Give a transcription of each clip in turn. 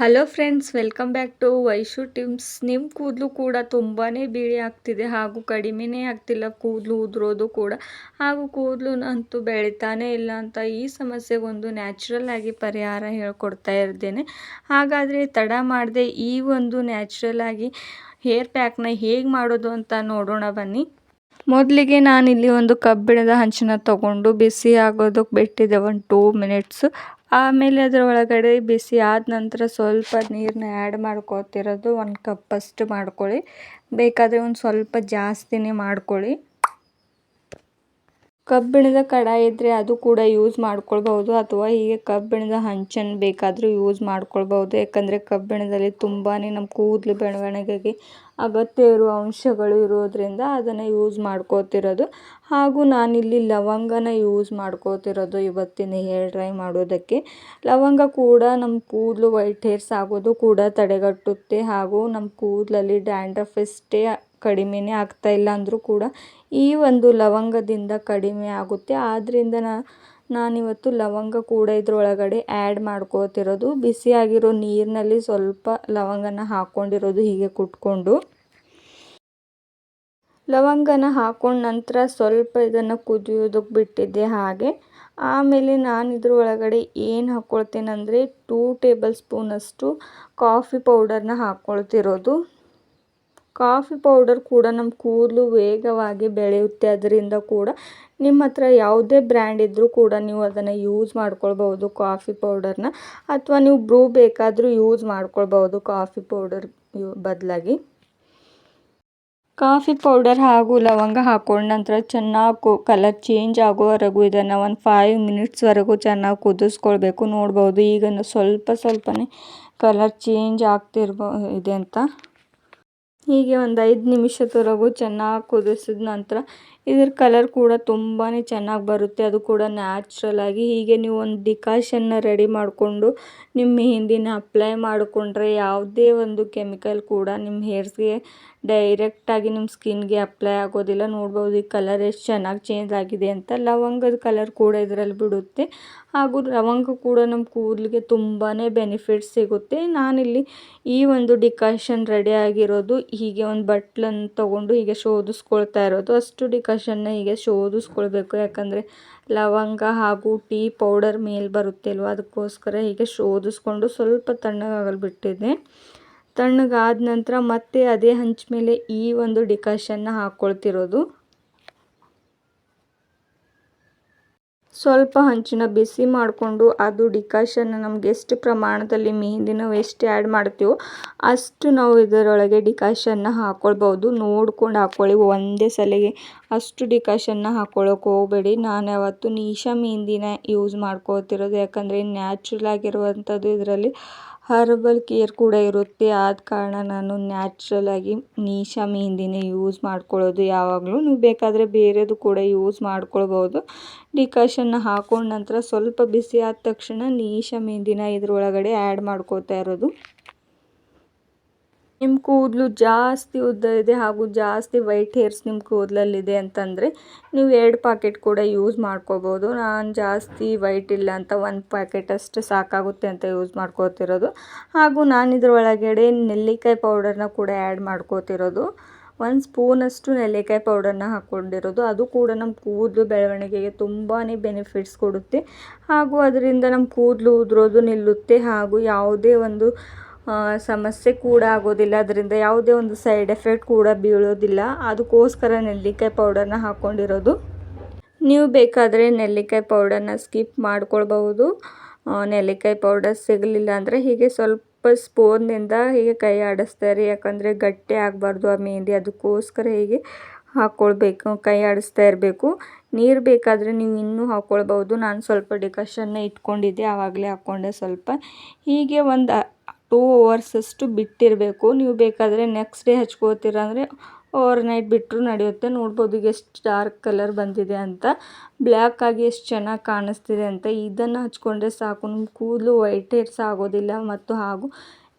Hello friends welcome back to Vaishu tips ನಿಮ್ಮ ಕೂದಲು ಕೂಡ ತುಂಬಾ ಬಿಳಿ ಆಗ್ತಿದೆ ಹಾಗೂ ಕಡಿಮೆನೇ ಆಗ್ತಿಲ್ಲ. ಕೂದಲು ಉದುರೋದು ಕೂಡ. ಹಾಗೂ ಕೂದಲು ಅಂತೂ ಬೆಳಿತಾನೇ ಇಲ್ಲ ಅಂತ ಈ ಸಮಸ್ಯೆಗೊಂದು ನ್ಯಾಚುರಲ್ ಆಗಿ ಪರಿಹಾರ ಹೇಳ್ಕೊಡ್ತಾ ಇದ್ದೇನೆ. ಹಾಗಾದರೆ ತಡ ಮಾಡದೆ ಈ ಒಂದು ನ್ಯಾಚುರಲ್ ಆಗಿ ಹೇರ್ ಪ್ಯಾಕ್ನ ಹೇಗೆ ಮಾಡೋದು ಅಂತ ನೋಡೋಣ ಬನ್ನಿ. ಮೊದಲಿಗೆ ನಾನಿಲ್ಲಿ ಒಂದು ಕಬ್ಬಿಣದ ಹಂಚನ ತಗೊಂಡು ಬಿಸಿ ಆಗೋದಕ್ಕೆ ಬಿಟ್ಟಿದ್ದೆ ಒಂದು ಟೂ ಮಿನಿಟ್ಸ್ ಆಮೇಲೆ ಅದರ ಒಳಗಡೆ ಬಿಸಿ ಆದ ನಂತರ ಸ್ವಲ್ಪ ನೀರನ್ನ ಆ್ಯಡ್ ಮಾಡ್ಕೊತಿರೋದು ಒಂದು ಕಪ್ಪಷ್ಟು ಮಾಡ್ಕೊಳ್ಳಿ. ಬೇಕಾದರೆ ಒಂದು ಸ್ವಲ್ಪ ಜಾಸ್ತಿನೇ ಮಾಡ್ಕೊಳ್ಳಿ. ಕಬ್ಬಿಣದ ಕಡಾಯಿ ಇದ್ದರೆ ಅದು ಕೂಡ ಯೂಸ್ ಮಾಡ್ಕೊಳ್ಬಹುದು ಅಥವಾ ಹೀಗೆ ಕಬ್ಬಿಣದ ಹಂಚನ್ನು ಬೇಕಾದರೂ ಯೂಸ್ ಮಾಡ್ಕೊಳ್ಬಹುದು. ಯಾಕಂದರೆ ಕಬ್ಬಿಣದಲ್ಲಿ ತುಂಬಾ ನಮ್ಮ ಕೂದಲು ಬೆಳವಣಿಗೆಗೆ ಅಗತ್ಯ ಇರುವ ಅಂಶಗಳು ಇರೋದರಿಂದ ಅದನ್ನು ಯೂಸ್ ಮಾಡ್ಕೋತಿರೋದು. ಹಾಗೂ ನಾನಿಲ್ಲಿ ಲವಂಗನ ಯೂಸ್ ಮಾಡ್ಕೋತಿರೋದು ಇವತ್ತಿನ ಹೇರ್ ಡ್ರೈ ಮಾಡೋದಕ್ಕೆ. ಲವಂಗ ಕೂಡ ನಮ್ಮ ಕೂದಲು ವೈಟ್ ಹೇರ್ಸ್ ಆಗೋದು ಕೂಡ ತಡೆಗಟ್ಟುತ್ತೆ ಹಾಗೂ ನಮ್ಮ ಕೂದಲಲ್ಲಿ ಡ್ಯಾಂಡ್ರಫ್ ಎಷ್ಟೇ ಕಡಿಮೆನೇ ಆಗ್ತಾ ಇಲ್ಲ ಅಂದರೂ ಕೂಡ ಈ ಒಂದು ಲವಂಗದಿಂದ ಕಡಿಮೆ ಆಗುತ್ತೆ. ಆದ್ದರಿಂದ ನಾನಿವತ್ತು ಲವಂಗ ಕೂಡ ಇದರೊಳಗಡೆ ಆ್ಯಡ್ ಮಾಡ್ಕೋತಿರೋದು. ಬಿಸಿಯಾಗಿರೋ ನೀರಿನಲ್ಲಿ ಸ್ವಲ್ಪ ಲವಂಗನ ಹಾಕ್ಕೊಂಡಿರೋದು ಹೀಗೆ ಕುಟ್ಕೊಂಡು. ಲವಂಗನ ಹಾಕೊಂಡ ನಂತರ ಸ್ವಲ್ಪ ಇದನ್ನು ಕುದಿಯೋದಕ್ಕೆ ಬಿಟ್ಟಿದ್ದೆ ಹಾಗೆ. ಆಮೇಲೆ ನಾನು ಇದ್ರ ಒಳಗಡೆ ಏನು ಹಾಕ್ಕೊಳ್ತೇನೆಂದರೆ ಟೂ ಟೇಬಲ್ ಸ್ಪೂನಷ್ಟು ಕಾಫಿ ಪೌಡರ್ನ ಹಾಕ್ಕೊಳ್ತಿರೋದು ಕಾಫಿ ಪೌಡರ್ ಕೂಡ ನಮ್ಮ ಕೂದಲು ವೇಗವಾಗಿ ಬೆಳೆಯುತ್ತೆ. ಅದರಿಂದ ಕೂಡ ನಿಮ್ಮ ಹತ್ರ ಯಾವುದೇ ಬ್ರ್ಯಾಂಡ್ ಇದ್ದರೂ ಕೂಡ ನೀವು ಅದನ್ನು ಯೂಸ್ ಮಾಡ್ಕೊಳ್ಬೋದು ಕಾಫಿ ಪೌಡರ್ನ. ಅಥವಾ ನೀವು ಬ್ರೂ ಬೇಕಾದರೂ ಯೂಸ್ ಮಾಡ್ಕೊಳ್ಬೋದು ಕಾಫಿ ಪೌಡರ್ ಬದಲಾಗಿ. ಕಾಫಿ ಪೌಡರ್ ಹಾಗೂ ಲವಂಗ ಹಾಕೊಂಡ ನಂತರ ಚೆನ್ನಾಗಿ ಕಲರ್ ಚೇಂಜ್ ಆಗೋವರೆಗೂ ಇದನ್ನು ಒಂದು ಫೈವ್ ಮಿನಿಟ್ಸ್ವರೆಗೂ ಚೆನ್ನಾಗಿ ಕುದಿಸ್ಕೊಳ್ಬೇಕು. ನೋಡ್ಬೋದು ಈಗ ಸ್ವಲ್ಪ ಸ್ವಲ್ಪನೇ ಕಲರ್ ಚೇಂಜ್ ಆಗ್ತಿರ್ಬೋ, ಇದೆ ಅಂತ. ಹೀಗೆ ಒಂದು ಐದು ನಿಮಿಷದವರೆಗೂ ಚೆನ್ನಾಗಿ ಕುದಿಸಿದ ನಂತರ ಇದ್ರ ಕಲರ್ ಕೂಡ ತುಂಬಾ ಚೆನ್ನಾಗಿ ಬರುತ್ತೆ. ಅದು ಕೂಡ ನ್ಯಾಚುರಲ್ ಆಗಿ. ಹೀಗೆ ನೀವು ಒಂದು ಡಿಕಾಷನ್ನ ರೆಡಿ ಮಾಡಿಕೊಂಡು ನಿಮ್ಮ ಮೆಹಂದಿನ ಅಪ್ಲೈ ಮಾಡಿಕೊಂಡ್ರೆ ಯಾವುದೇ ಒಂದು ಕೆಮಿಕಲ್ ಕೂಡ ನಿಮ್ಮ ಹೇರ್ಸ್ಗೆ ಡೈರೆಕ್ಟಾಗಿ ನಿಮ್ಮ ಸ್ಕಿನ್ಗೆ ಅಪ್ಲೈ ಆಗೋದಿಲ್ಲ. ನೋಡ್ಬೋದು ಈ ಕಲರ್ ಎಷ್ಟು ಚೆನ್ನಾಗಿ ಚೇಂಜ್ ಆಗಿದೆ ಅಂತ ಲವಂಗದ ಕಲರ್ ಕೂಡ ಇದರಲ್ಲಿ ಬಿಡುತ್ತೆ. ಹಾಗೂ ಲವಂಗ ಕೂಡ ನಮ್ಮ ಕೂದಲಿಗೆ ತುಂಬಾ ಬೆನಿಫಿಟ್ ಸಿಗುತ್ತೆ. ನಾನಿಲ್ಲಿ ಈ ಒಂದು ಡಿಕಾಷನ್ ರೆಡಿ ಆಗಿರೋದು, ಹೀಗೆ ಒಂದು ಬಟ್ಲನ್ನು ತೊಗೊಂಡು ಹೀಗೆ ಶೋಧಿಸ್ಕೊಳ್ತಾ ಇರೋದು. ಅಷ್ಟು ಡಿಕಾಷನ್ನ ಹೀಗೆ ಶೋಧಿಸ್ಕೊಳ್ಬೇಕು. ಯಾಕಂದರೆ ಲವಂಗ ಹಾಗೂ ಟೀ ಪೌಡರ್ ಮೇಲೆ ಬರುತ್ತೆ ಅಲ್ವ ಅದಕ್ಕೋಸ್ಕರ ಹೀಗೆ ಶೋಧಿಸ್ಕೊಂಡು ಸ್ವಲ್ಪ ತಣ್ಣಗಾಗಲು ಬಿಟ್ಟಿದ್ದೆ. ತಣ್ಣಗಾದ ನಂತರ ಮತ್ತೆ ಅದೇ ಹಂಚ ಮೇಲೆ ಈ ಒಂದು ಡಿಕಾಷನ್ನ ಹಾಕ್ಕೊಳ್ತಿರೋದು ಸ್ವಲ್ಪ ಹಂಚಿನ ಬಿಸಿ ಮಾಡಿಕೊಂಡು ಅದು ಡಿಕಾಷನ್ನ ನಮ್ಗೆ ಎಷ್ಟು ಪ್ರಮಾಣದಲ್ಲಿ ಮೆಹಂದಿ ನಾವು ಎಷ್ಟು ಆ್ಯಡ್ ಮಾಡ್ತೀವೋ ಅಷ್ಟು ನಾವು ಇದರೊಳಗೆ ಡಿಕಾಷನ್ನ ಹಾಕ್ಕೊಳ್ಬೋದು ನೋಡ್ಕೊಂಡು ಹಾಕ್ಕೊಳ್ಳಿ ಒಂದೇ ಸಲಿಗೆ ಅಷ್ಟು ಡಿಕಾಷನ್ನ ಹಾಕ್ಕೊಳ್ಳೋಕೆ ಹೋಗಬೇಡಿ. ನಾನು ಯಾವತ್ತು ನೀಶಾ ಮೆಹಂದಿನ ಯೂಸ್ ಮಾಡ್ಕೋತಿರೋದು. ಯಾಕಂದರೆ ನ್ಯಾಚುರಲ್ ಆಗಿರುವಂಥದ್ದು ಇದರಲ್ಲಿ ಹರ್ಬಲ್ ಕೇರ್ ಕೂಡ ಇರುತ್ತೆ. ಆದ ಕಾರಣ ನಾನು ನ್ಯಾಚುರಲ್ ಆಗಿ ನೀಶಾ ಮೆಹಂದಿನೇ ಯೂಸ್ ಮಾಡ್ಕೊಳ್ಳೋದು ಯಾವಾಗಲೂ. ನೀವು ಬೇಕಾದರೆ ಬೇರೆದು ಕೂಡ ಯೂಸ್ ಮಾಡ್ಕೊಳ್ಬೋದು. ಡಿಕಾಷನ್ನ ಹಾಕೊಂಡ ನಂತರ ಸ್ವಲ್ಪ ಬಿಸಿ ಆದ ತಕ್ಷಣ ನೀಶಾ ಮೆಹಂದಿನ ಇದರೊಳಗಡೆ ಆ್ಯಡ್ ಮಾಡ್ಕೋತಾ ಇರೋದು. ನಿಮ್ಮ ಕೂದಲು ಜಾಸ್ತಿ ಉದ್ದ ಇದೆ ಹಾಗೂ ಜಾಸ್ತಿ ವೈಟ್ ಹೇರ್ಸ್ ನಿಮ್ಮ ಕೂದಲಲ್ಲಿದೆ ಅಂತಂದರೆ ನೀವು ಎರಡು ಪ್ಯಾಕೆಟ್ ಕೂಡ ಯೂಸ್ ಮಾಡ್ಕೋಬೋದು. ನಾನು ಜಾಸ್ತಿ ವೈಟ್ ಇಲ್ಲ ಅಂತ ಒಂದು ಪ್ಯಾಕೆಟ್ ಅಷ್ಟು ಸಾಕಾಗುತ್ತೆ ಅಂತ ಯೂಸ್ ಮಾಡ್ಕೋತಿರೋದು. ಹಾಗೂ ನಾನು ಇದ್ರೊಳಗಡೆ ನೆಲ್ಲಿಕಾಯಿ ಪೌಡರ್ನ ಕೂಡ ಆ್ಯಡ್ ಮಾಡ್ಕೋತಿರೋದು. ಒಂದು ಸ್ಪೂನಷ್ಟು ನೆಲ್ಲಿಕಾಯಿ ಪೌಡರ್ನ ಹಾಕ್ಕೊಂಡಿರೋದು ಅದು ಕೂಡ ನಮ್ಮ ಕೂದಲು ಬೆಳವಣಿಗೆಗೆ ತುಂಬಾ ಬೆನಿಫಿಟ್ಸ್ ಕೊಡುತ್ತೆ. ಹಾಗೂ ಅದರಿಂದ ನಮ್ಮ ಕೂದಲು ಉದುರೋದು ನಿಲ್ಲುತ್ತೆ ಹಾಗೂ ಯಾವುದೇ ಒಂದು ಸಮಸ್ಯೆ ಕೂಡ ಆಗೋದಿಲ್ಲ. ಅದರಿಂದ ಯಾವುದೇ ಒಂದು ಸೈಡ್ ಎಫೆಕ್ಟ್ ಕೂಡ ಬೀಳೋದಿಲ್ಲ. ಅದಕ್ಕೋಸ್ಕರ ನೆಲ್ಲಿಕಾಯಿ ಪೌಡರ್ನ ಹಾಕ್ಕೊಂಡಿರೋದು ನೀವು ಬೇಕಾದರೆ ನೆಲ್ಲಿಕಾಯಿ ಪೌಡರ್ನ ಸ್ಕಿಪ್ ಮಾಡ್ಕೊಳ್ಬಹುದು. ನೆಲ್ಲಿಕಾಯಿ ಪೌಡರ್ ಸಿಗಲಿಲ್ಲ ಅಂದರೆ ಹೀಗೆ ಸ್ವಲ್ಪ ಸ್ಪೂನ್ನಿಂದ ಹೀಗೆ ಕೈ ಆಡಿಸ್ತಾರೆ ಯಾಕಂದರೆ ಗಟ್ಟಿ ಆಗಬಾರ್ದು ಆ ಮೆಹಂದಿ ಅದಕ್ಕೋಸ್ಕರ ಹೀಗೆ ಹಾಕ್ಕೊಳ್ಬೇಕು ಕೈ ಆಡಿಸ್ತಾ ಇರಬೇಕು. ನೀರು ಬೇಕಾದರೆ ನೀವು ಇನ್ನೂ ಹಾಕ್ಕೊಳ್ಬೋದು ನಾನು ಸ್ವಲ್ಪ ಡಿಕಾಷನ್ನ ಇಟ್ಕೊಂಡಿದ್ದೆ. ಆವಾಗಲೇ ಹಾಕ್ಕೊಂಡೆ ಸ್ವಲ್ಪ. ಹೀಗೆ ಒಂದು ಟೂ ಅವರ್ಸಷ್ಟು ಬಿಟ್ಟಿರಬೇಕು. ನೀವು ಬೇಕಾದರೆ ನೆಕ್ಸ್ಟ್ ಡೇ ಹಚ್ಕೋತೀರ ಅಂದರೆ ಓವರ್ ನೈಟ್ ಬಿಟ್ಟರು ನಡೆಯುತ್ತೆ. ನೋಡ್ಬೋದು ಈಗ ಎಷ್ಟು ಡಾರ್ಕ್ ಕಲರ್ ಬಂದಿದೆ ಅಂತ. ಬ್ಲ್ಯಾಕ್ ಆಗಿ ಎಷ್ಟು ಚೆನ್ನಾಗಿ ಕಾಣಿಸ್ತಿದೆ ಅಂತ. ಇದನ್ನು ಹಚ್ಕೊಂಡ್ರೆ ಸಾಕು. ನಿಮ್ಮ ಕೂದಲು ವೈಟ್ ಹೇರ್ಸ್ ಆಗೋದಿಲ್ಲ ಮತ್ತು ಹಾಗೂ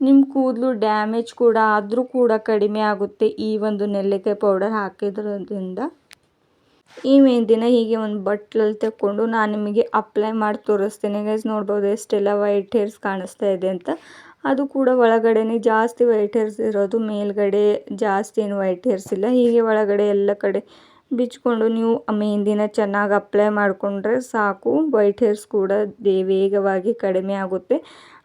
ನಿಮ್ಮ ಕೂದಲು ಡ್ಯಾಮೇಜ್ ಕೂಡ ಆದರೂ ಕೂಡ ಕಡಿಮೆ ಆಗುತ್ತೆ ಈ ಒಂದು ನೆಲ್ಲಿಕಾಯಿ ಪೌಡರ್ ಹಾಕಿದ್ರಿಂದ ಈ ಮೆಹಂದಿನ ಹೀಗೆ ಒಂದು ಬಟ್ಲಲ್ಲಿ ತಗೊಂಡು ನಾನು ನಿಮಗೆ ಅಪ್ಲೈ ಮಾಡಿ ತೋರಿಸ್ತೀನಿ. ಗೈಸ್ ನೋಡ್ಬೋದು ಎಷ್ಟೆಲ್ಲ ವೈಟ್ ಹೇರ್ಸ್ ಕಾಣಿಸ್ತಾ ಇದೆ ಅಂತ. ಅದು ಕೂಡ ಒಳಗಡೆನೆ ಜಾಸ್ತಿ ವೈಟ್ ಹೇರ್ಸ್ ಇರೋದು, ಮೇಲ್ಗಡೆ ಜಾಸ್ತಿ ಏನು ವೈಟ್ ಹೇರ್ಸ್ ಇಲ್ಲ. ಹೀಗೆ ಒಳಗಡೆ ಎಲ್ಲ ಕಡೆ ಬಿಚ್ಚಿಕೊಂಡು ನೀವು ಮೆಹಂದಿನ ಚೆನ್ನಾಗಿ ಅಪ್ಲೈ ಮಾಡಿಕೊಂಡ್ರೆ ಸಾಕು. ವೈಟ್ ಹೇರ್ಸ್ ಕೂಡ ವೇಗವಾಗಿ ಕಡಿಮೆ ಆಗುತ್ತೆ.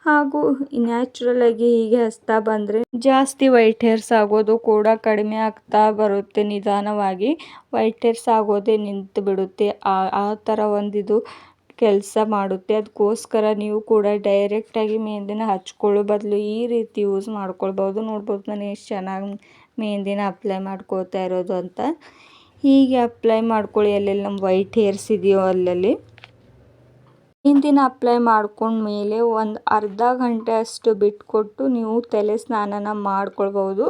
ಹಾಗೂ ನ್ಯಾಚುರಲ್ ಆಗಿ ಹೀಗೆ ಹಸ್ತಾ ಬಂದರೆ ಜಾಸ್ತಿ ವೈಟ್ ಹೇರ್ಸ್ ಆಗೋದು ಕೂಡ ಕಡಿಮೆ ಆಗ್ತಾ ಬರುತ್ತೆ ನಿಧಾನವಾಗಿ. ವೈಟ್ ಹೇರ್ಸ್ ಆಗೋದೇ ನಿಂತು ಬಿಡುತ್ತೆ ಆ ಆ ಥರ ಒಂದಿದು ಕೆಲಸ ಮಾಡುತ್ತೆ. ಅದಕ್ಕೋಸ್ಕರ ನೀವು ಕೂಡ ಡೈರೆಕ್ಟಾಗಿ ಮೆಹಂದಿನ ಹಚ್ಕೊಳ್ಳೋ ಬದಲು ಈ ರೀತಿ ಯೂಸ್ ಮಾಡ್ಕೊಳ್ಬೋದು ನೋಡ್ಬೋದು ನಾನು ಎಷ್ಟು ಚೆನ್ನಾಗಿ ಮೆಹಂದಿನ ಅಪ್ಲೈ ಮಾಡ್ಕೋತಾ ಇರೋದು ಅಂತ. ಹೀಗೆ ಅಪ್ಲೈ ಮಾಡ್ಕೊಳ್ಳಿ. ಎಲ್ಲೆಲ್ಲಿ ನಮ್ಮ ವೈಟ್ ಹೇರ್ಸ್ ಇದೆಯೋ ಅಲ್ಲಲ್ಲಿ. ಮೆಹಂದಿನ ಅಪ್ಲೈ ಮಾಡ್ಕೊಂಡ ಮೇಲೆ ಒಂದು ಅರ್ಧ ಗಂಟೆ ಅಷ್ಟು ಬಿಟ್ಕೊಟ್ಟು ನೀವು ತಲೆ ಸ್ನಾನನ ಮಾಡ್ಕೊಳ್ಬೋದು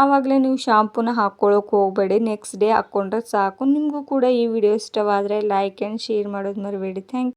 ಆವಾಗಲೇ ನೀವು ಶಾಂಪೂನ ಹಾಕ್ಕೊಳ್ಳೋಕೆ ಹೋಗಬೇಡಿ. ನೆಕ್ಸ್ಟ್ ಡೇ ಹಾಕ್ಕೊಂಡ್ರೆ ಸಾಕು. ನಿಮಗೂ ಕೂಡ ಈ ವಿಡಿಯೋ ಇಷ್ಟವಾದರೆ ಲೈಕ್ ಆ್ಯಂಡ್ ಶೇರ್ ಮಾಡೋದು ಮರಿಬೇಡಿ. ಥ್ಯಾಂಕ್